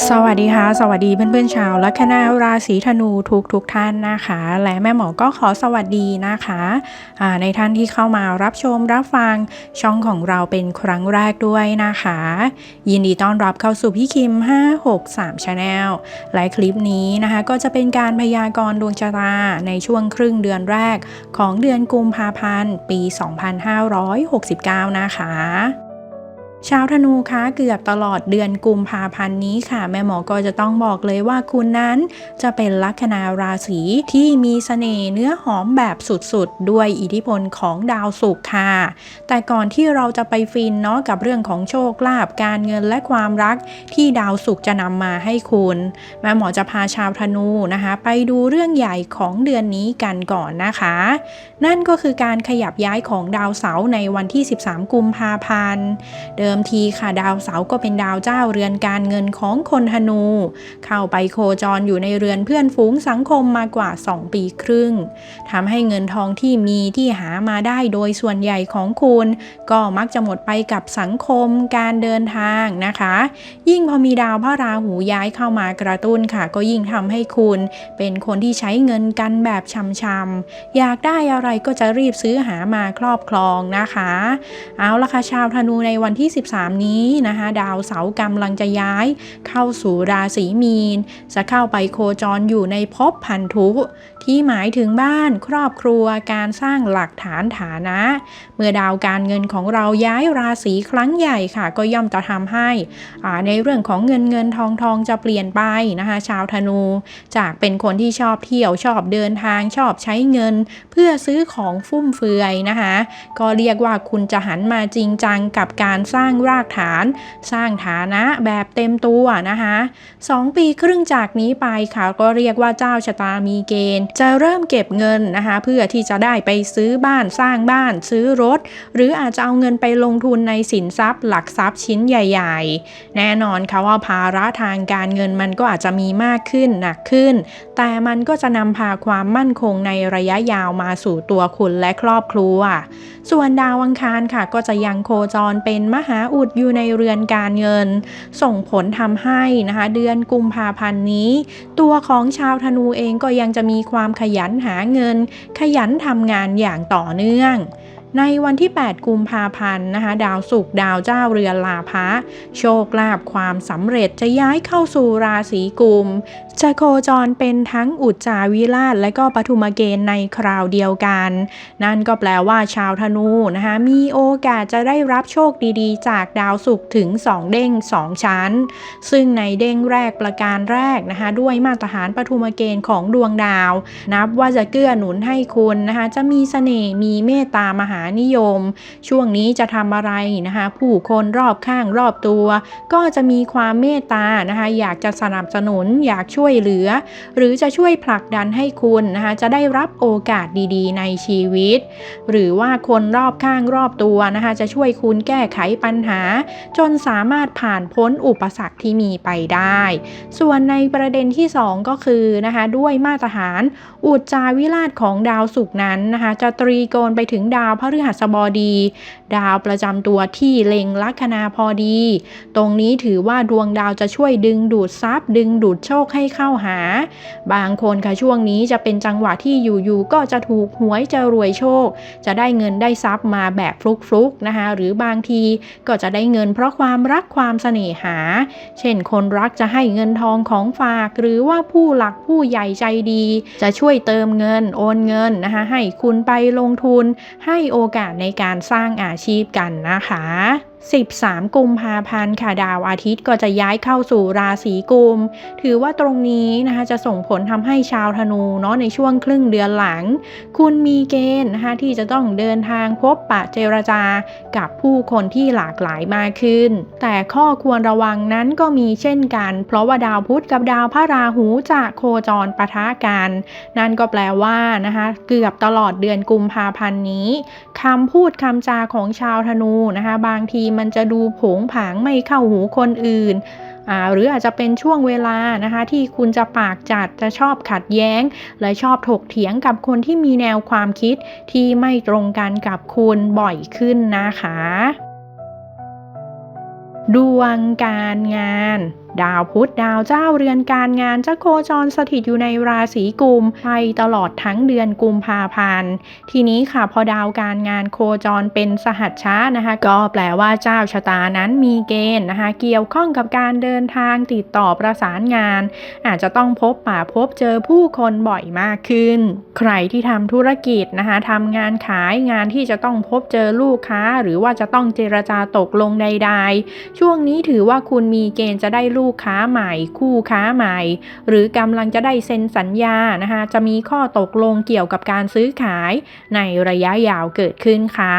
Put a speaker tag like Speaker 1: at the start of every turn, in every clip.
Speaker 1: สวัสดีค่ะ สวัสดีเพื่อนๆชาวลัคนาราศีธนูทุกทุกๆท่านนะคะ และแม่หมอก็ขอสวัสดีนะคะในท่านที่เข้ามารับชมรับฟังช่องของเราเป็นครั้งแรกด้วยนะคะ ยินดีต้อนรับเข้าสู่พี่คิม 563 Channel และคลิปนี้นะคะ ก็จะเป็นการพยากรณ์ดวงชะตาในช่วงครึ่งเดือนแรกของเดือนกุมภาพันธ์ปี 2569 นะคะ ชาวธนูคะเกือบตลอดเดือนกุมภาพันธ์นี้ค่ะ แม่หมอก็จะต้องบอกเลยว่าคุณนั้นจะเป็นลัคนาราศีที่มีเสน่ห์เนื้อหอมแบบสุดๆ ด้วยอิทธิพลของดาวศุกร์ค่ะ แต่ก่อนที่เราจะไปฟินเนาะกับเรื่องของโชคลาภการเงินและความรักที่ดาวศุกร์จะนำมาให้คุณ แม่หมอจะพาชาวธนูนะคะ ไปดูเรื่องใหญ่ของเดือนนี้กันก่อนนะคะ นั่นก็คือการขยับย้ายของดาวเสาร์ในวันที่ 13 กุมภาพันธ์เดิมทีค่ะดาวเสาร์ก็เป็นดาวเจ้าเรือนการเงินของคนธนู เข้าไปโคจรอยู่ในเรือนเพื่อนฝูงสังคมมากว่า 2 ปีครึ่งทำให้เงินทองที่มีที่หามาได้โดยส่วนใหญ่ของคุณ ก็มักจะหมดไปกับสังคมการเดินทางนะคะ ยิ่งพอมีดาวพระราหูย้ายเข้ามากระตุ้นค่ะ ก็ยิ่งทำให้คุณเป็นคนที่ใช้เงินกันแบบชำๆอยากได้อะไรก็จะรีบซื้อหามาครอบครองนะคะ เอาละค่ะชาวธนูในวันที่13นี้นะคะ ดาวเสาร์กำลังจะย้าย เข้าสู่ราศีมีน จะเข้าไปโคจรอยู่ในภพพันธุ ที่หมายถึงบ้านครอบครัวการสร้างหลักฐานฐานะ เมื่อดาวการเงินของเราย้ายราศีครั้งใหญ่ค่ะ ก็ย่อมจะทำให้ในเรื่องของเงินเงินทองทองจะเปลี่ยนไปนะคะชาวธนูจากเป็นคนที่ชอบเที่ยวชอบเดินทางชอบใช้เงิน เพื่อซื้อของฟุ่มเฟือยนะคะ ก็เรียกว่าคุณจะหันมาจริงจังกับการสร้างรากฐาน สร้างฐานะแบบเต็มตัวนะคะสองปีครึ่งจากนี้ไปค่ะก็เรียกว่าเจ้าชะตามีเกณฑ์ จะเริ่มเก็บเงินนะคะเพื่อที่จะได้ไปซื้อบ้านสร้างบ้าน ซื้อรถ หรืออาจจะเอาเงินไปลงทุนในสินทรัพย์ หลักทรัพย์ชิ้นใหญ่ ๆ แน่นอนค่ะว่าภาระทางการเงินมันก็อาจจะมีมากขึ้นหนักขึ้น แต่มันก็จะนำพาความมั่นคงในระยะยาวมาสู่ตัวคุณและครอบครัว ส่วนดาวอังคารค่ะก็จะยังโคจรเป็นมหาอุดอยู่ในเรือนการเงิน ส่งผลทำให้นะคะเดือนกุมภาพันธ์นี้ ตัวของชาวธนูเองก็ยังจะมีความขยันหาเงิน ขยันทำงานอย่างต่อเนื่อง ในวันที่ 8 กุมภาพันธ์นะคะ ดาวศุกร์ดาวเจ้าเรือนลาภะโชคลาภความสำเร็จจะย้ายเข้าสู่ราศีกุม จะโคจรเป็นทั้งอุจจาวิราชและก็ปฐุมเกณฑ์ในคราวเดียวกัน นั่นก็แปลว่าชาวธนูนะคะมีโอกาสจะได้รับโชคดีๆ จากดาวศุกร์ถึง 2 เด้ง 2 ชั้น ซึ่งในเด้งแรกประการแรกนะคะ ด้วยมาตรฐานปฐุมเกณฑ์ของดวงดาว นับว่าจะเกื้อหนุนให้คุณนะคะจะมีเสน่ห์มีเมตตามหานิยม ช่วงนี้จะทำอะไรนะคะ ผู้คนรอบข้างรอบตัว ก็จะมีความเมตตานะคะอยากจะสนับสนุนอยากช่วยเหลือ หรือจะช่วยผลักดันให้คุณนะคะจะได้รับโอกาสดีๆ ในชีวิต หรือว่าคนรอบข้างรอบตัวนะคะจะช่วยคุณแก้ไขปัญหา จนสามารถผ่านพ้นอุปสรรคที่มีไปได้ ส่วนในประเด็นที่ 2 ก็คือนะคะด้วยมาตรฐาน อุจจาวิราชของดาวศุกร์นั้นนะคะจะตรีโกณไปถึงดาวพฤหัสบดี ดาวประจำตัวที่เล็งลัคนาพอดี ตรงนี้ถือว่าดวงดาวจะช่วยดึงดูดทรัพย์ ดึงดูดโชคให้เข้าหา บางคนค่ะช่วงนี้จะเป็นจังหวะที่อยู่ๆก็จะถูกหวยจะรวยโชค จะได้เงินได้ทรัพย์มาแบบฟลุกๆนะคะ หรือบางทีก็จะได้เงินเพราะความรักความเสน่หา เช่นคนรักจะให้เงินทองของฝาก หรือว่าผู้หลักผู้ใหญ่ใจดี จะช่วยเติมเงินโอนเงินนะคะให้คุณไปลงทุนให้โอโอกาสในการสร้างอาชีพกันนะคะ 13 กุมภาพันธ์ค่ะดาวอาทิตย์ก็จะย้ายเข้าสู่ราศีกุม ถือว่าตรงนี้นะคะจะส่งผลทำให้ชาวธนูเนาะในช่วงครึ่งเดือนหลัง คุณมีเกณฑ์นะคะที่จะต้องเดินทางพบปะเจรจากับผู้คนที่หลากหลายมากขึ้น แต่ข้อควรระวังนั้นก็มีเช่นกัน เพราะว่าดาวพุธกับดาวพระราหูจะโคจรปะทะกัน นั่นก็แปลว่านะคะเกือบตลอดเดือนกุมภาพันธ์นี้คำพูดคำจาของชาวธนูนะคะบางทีมันจะดูผงผางไม่เข้าหูคนอื่นหรืออาจจะเป็นช่วงเวลานะคะที่คุณจะปากจัดจะชอบขัดแย้ง และชอบถกเถียงกับคนที่มีแนวความคิดที่ไม่ตรงกันกับคุณบ่อยขึ้นนะคะ ดวงการงาน ดาวพุธดาวเจ้าเรือนการงานจะโคจรสถิตอยู่ในราศีกุมไปตลอดทั้งเดือนกุมภาพันธ์ ทีนี้ค่ะพอดาวการงานโคจรเป็นสหัชชะนะคะ ก็แปลว่าเจ้าชะตานั้นมีเกณฑ์นะคะ เกี่ยวข้องกับการเดินทางติดต่อประสานงาน อาจจะต้องพบป่าพบเจอผู้คนบ่อยมากขึ้น ใครที่ทำธุรกิจนะคะทำงานขายงานที่จะต้องพบเจอลูกค้า หรือว่าจะต้องเจรจาตกลงใด ๆ ช่วงนี้ถือว่าคุณมีเกณฑ์จะได้ลูลูกค้าใหม่ คู่ค้าใหม่ หรือกำลังจะได้เซ็นสัญญานะคะจะมีข้อตกลงเกี่ยวกับการซื้อขายในระยะยาวเกิดขึ้นค่ะ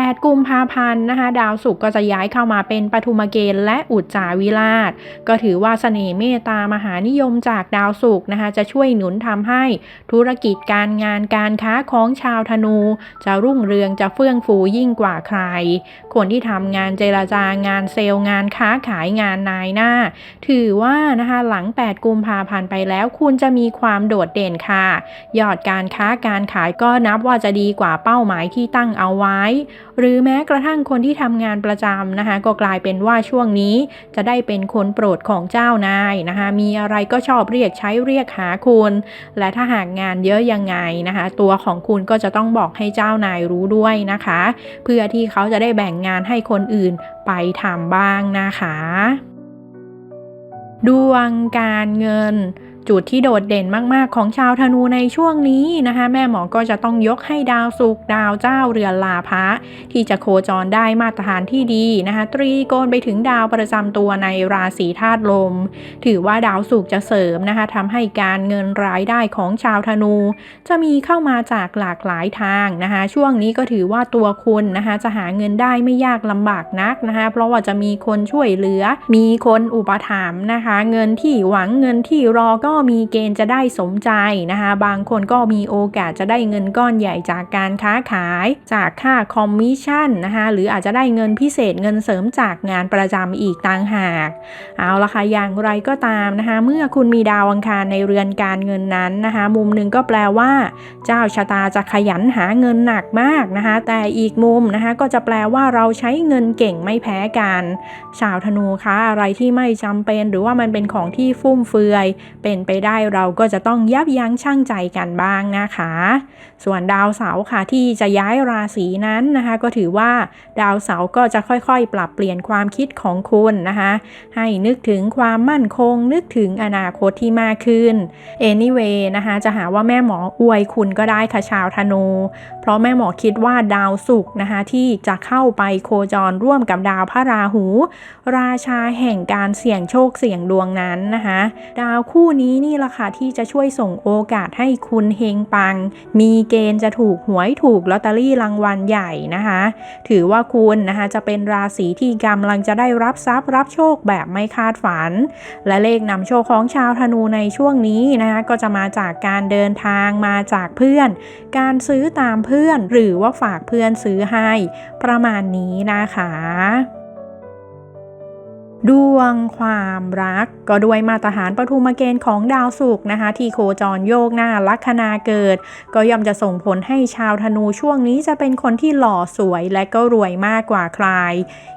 Speaker 1: 8 กุมภาพันธ์นะคะ ดาวศุกร์ก็จะย้ายเข้ามาเป็นปฐุมเกณฑ์และอุจจาวิราช ก็ถือว่าเสน่ห์เมตตามหานิยมจากดาวศุกร์นะคะ จะช่วยหนุนทำให้ธุรกิจการงานการค้าของชาวธนู จะรุ่งเรืองจะเฟื่องฟูยิ่งกว่าใคร คนที่ทำงานเจรจางานเซลล์งานค้าขายงานนายหน้า ถือว่านะคะหลัง 8 กุมภาพันธ์ไปแล้ว คุณจะมีความโดดเด่นค่ะ ยอดการค้าการขายก็นับว่าจะดีกว่าเป้าหมายที่ตั้งเอาไว้หรือแม้กระทั่งคนที่ทำงานประจำนะคะ ก็กลายเป็นว่าช่วงนี้จะได้เป็นคนโปรดของเจ้านายนะคะ มีอะไรก็ชอบเรียกใช้เรียกหาคุณ และถ้าหากงานเยอะยังไงนะคะ ตัวของคุณก็จะต้องบอกให้เจ้านายรู้ด้วยนะคะ เพื่อที่เขาจะได้แบ่งงานให้คนอื่นไปทำบ้างนะคะ ดวงการเงิน จุดที่โดดเด่นมาก ๆ ของชาวธนูในช่วงนี้นะคะ แม่หมอก็จะต้องยกให้ดาวศุกดาวเจ้าเรือนลาภะที่จะโคจรได้มาตรฐานที่ดีนะคะ ตรีโกณไปถึงดาวประจำตัวในราศีธาตุลม ถือว่าดาวศุกจะเสริมนะคะทำให้การเงินรายได้ของชาวธนู จะมีเข้ามาจากหลากหลายทางนะคะ ช่วงนี้ก็ถือว่าตัวคุณนะคะจะหาเงินได้ไม่ยากลำบากนักนะคะ เพราะว่าจะมีคนช่วยเหลือ มีคนอุปถัมภ์นะคะ เงินที่หวังเงินที่รอก็็มีเกณฑ์จะได้สมใจนะคะ บางคนก็มีโอกาสจะได้เงินก้อนใหญ่จากการค้าขาย จากค่าคอมมิชชั่นนะคะหรืออาจจะได้เงินพิเศษเงินเสริมจากงานประจำอีกต่างหาก เอาละค่ะอย่างไรก็ตามนะคะ เมื่อคุณมีดาวอังคารในเรือนการเงินนั้นนะคะ มุมหนึ่งก็แปลว่า เจ้าชะตาจะขยันหาเงินหนักมากนะคะ แต่อีกมุมนะคะ ก็จะแปลว่าเราใช้เงินเก่งไม่แพ้กัน ชาวธนูคะอะไรที่ไม่จำเป็นหรือว่ามันเป็นของที่ฟุ่มเฟือย เป็นไปได้เราก็จะต้องยับยั้งชั่งใจกันบ้างนะคะ ส่วนดาวเสาร์ค่ะที่จะย้ายราศีนั้นนะคะ ก็ถือว่าดาวเสาร์ก็จะค่อยๆ ปรับเปลี่ยนความคิดของคุณนะคะ ให้นึกถึงความมั่นคง นึกถึงอนาคตที่มากขึ้น anyway นะคะจะหาว่าแม่หมออวยคุณก็ได้ค่ะชาวธนู เพราะแม่หมอคิดว่าดาวศุกร์นะคะที่จะเข้าไปโคจรร่วมกับดาวพระราหู ราชาแห่งการเสี่ยงโชคเสี่ยงดวงนั้นนะคะ ดาวคู่นี้นี่แหละค่ะที่จะช่วยส่งโอกาสให้คุณเฮงปัง มีเกณฑ์จะถูกหวยถูกลอตเตอรี่รางวัลใหญ่นะคะ ถือว่าคุณนะคะจะเป็นราศีที่กำลังจะได้รับทรัพย์รับโชคแบบไม่คาดฝัน และเลขนำโชคของชาวธนูในช่วงนี้นะคะก็จะมาจากการเดินทางมาจากเพื่อน การซื้อตามเพื่อนหรือว่าฝากเพื่อนซื้อให้ประมาณนี้นะคะ ดวงความรักก็ด้วยมาตรฐานปฐุมเกณฑ์ของดาวศุกร์นะคะ ที่โคจรโยกหน้าลัคนาเกิด ก็ย่อมจะส่งผลให้ชาวธนูช่วงนี้จะเป็นคนที่หล่อสวยและก็รวยมากกว่าใคร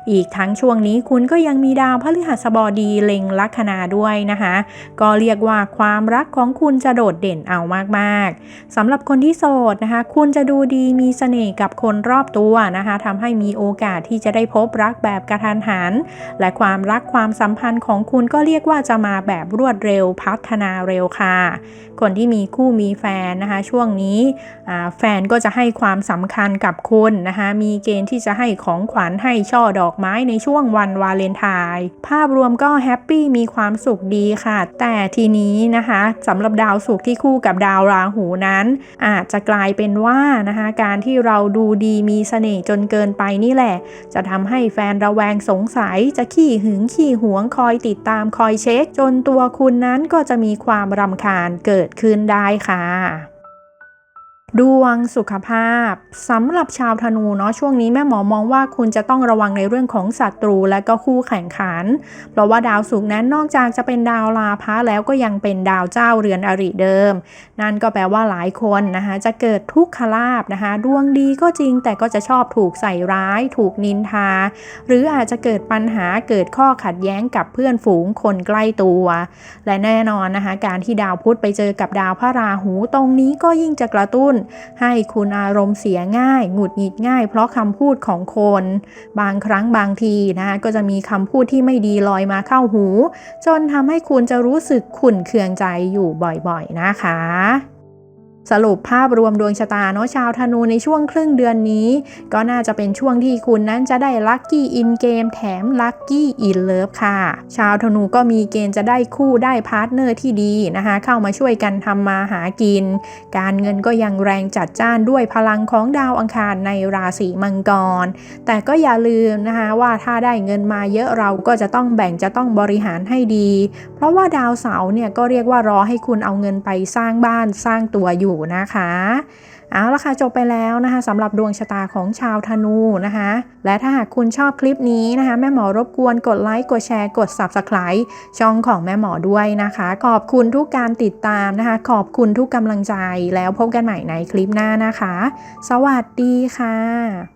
Speaker 1: อีกทั้งช่วงนี้คุณก็ยังมีดาวพฤหัสบดีเล็งลัคนาด้วยนะคะ ก็เรียกว่าความรักของคุณจะโดดเด่นเอามากๆสำหรับคนที่โสดนะคะ คุณจะดูดีมีเสน่ห์กับคนรอบตัวนะคะทำให้มีโอกาสที่จะได้พบรักแบบกระทันหัน และความรักความสัมพันธ์ของคุณก็เรียกว่าจะมาแบบรวดเร็วพัฒนาเร็วค่ะ คนที่มีคู่มีแฟนนะคะ ช่วงนี้แฟนก็จะให้ความสำคัญกับคุณนะคะ มีเกณฑ์ที่จะให้ของขวัญให้ช่อดอกไม้ในช่วงวันวาเลนไทน์ภาพรวมก็แฮปปี้มีความสุขดีค่ะ แต่ทีนี้นะคะสำหรับดาวสุขที่คู่กับดาวราหูนั้น อาจจะกลายเป็นว่านะคะการที่เราดูดีมีเสน่ห์จนเกินไปนี่แหละ จะทำให้แฟนระแวงสงสัยจะขี้หึงขี้หวงคอยติดตามคอยเช็ค จนตัวคุณนั้นก็จะมีความรำคาญเกิดขึ้นได้ค่ะ ดวงสุขภาพสำหรับชาวธนูเนาะช่วงนี้แม่หมอมองว่าคุณจะต้องระวังในเรื่องของศัตรูและก็คู่แข่งขัน เพราะว่าดาวศุกร์นั้นนอกจากจะเป็นดาวลาภะแล้วก็ยังเป็นดาวเจ้าเรือนอริเดิม นั่นก็แปลว่าหลายคนนะคะจะเกิดทุกขลาบนะคะดวงดีก็จริงแต่ก็จะชอบถูกใส่ร้าย ถูกนินทา หรืออาจจะเกิดปัญหาเกิดข้อขัดแย้งกับเพื่อนฝูงคนใกล้ตัว และแน่นอนนะคะการที่ดาวพุธไปเจอกับดาวพระราหูตรงนี้ก็ยิ่งจะกระตุ้นให้คุณอารมณ์เสียง่าย หงุดหงิดง่าย เพราะคำพูดของคน บางครั้งบางทีนะคะก็จะมีคำพูดที่ไม่ดีลอยมาเข้าหู จนทำให้คุณจะรู้สึกขุ่นเคืองใจอยู่บ่อยๆนะคะ สรุปภาพรวมดวงชะตาเนาะชาวธนูในช่วงครึ่งเดือนนี้ ก็น่าจะเป็นช่วงที่คุณนั้นจะได้ลัคกี้อินเกมแถมลัคกี้อินเลิฟค่ะ ชาวธนูก็มีเกณฑ์จะได้คู่ได้พาร์ทเนอร์ที่ดีนะคะ เข้ามาช่วยกันทำมาหากิน การเงินก็ยังแรงจัดจ้านด้วยพลังของดาวอังคารในราศีมังกร แต่ก็อย่าลืมนะคะว่าถ้าได้เงินมาเยอะเราก็จะต้องแบ่งจะต้องบริหารให้ดี เพราะว่าดาวเสาร์เนี่ยก็เรียกว่ารอให้คุณเอาเงินไปสร้างบ้านสร้างตัวอยู่อยู่นะคะเอาละค่ะจบไปแล้วนะคะสำหรับดวงชะตาของชาวธนูนะคะ และถ้าหากคุณชอบคลิปนี้นะคะ แม่หมอรบกวนกดไลค์กดแชร์กด Subscribe ช่องของแม่หมอด้วยนะคะ ขอบคุณทุกการติดตามนะคะ ขอบคุณทุกกำลังใจแล้วพบกันใหม่ในคลิปหน้านะคะ สวัสดีค่ะ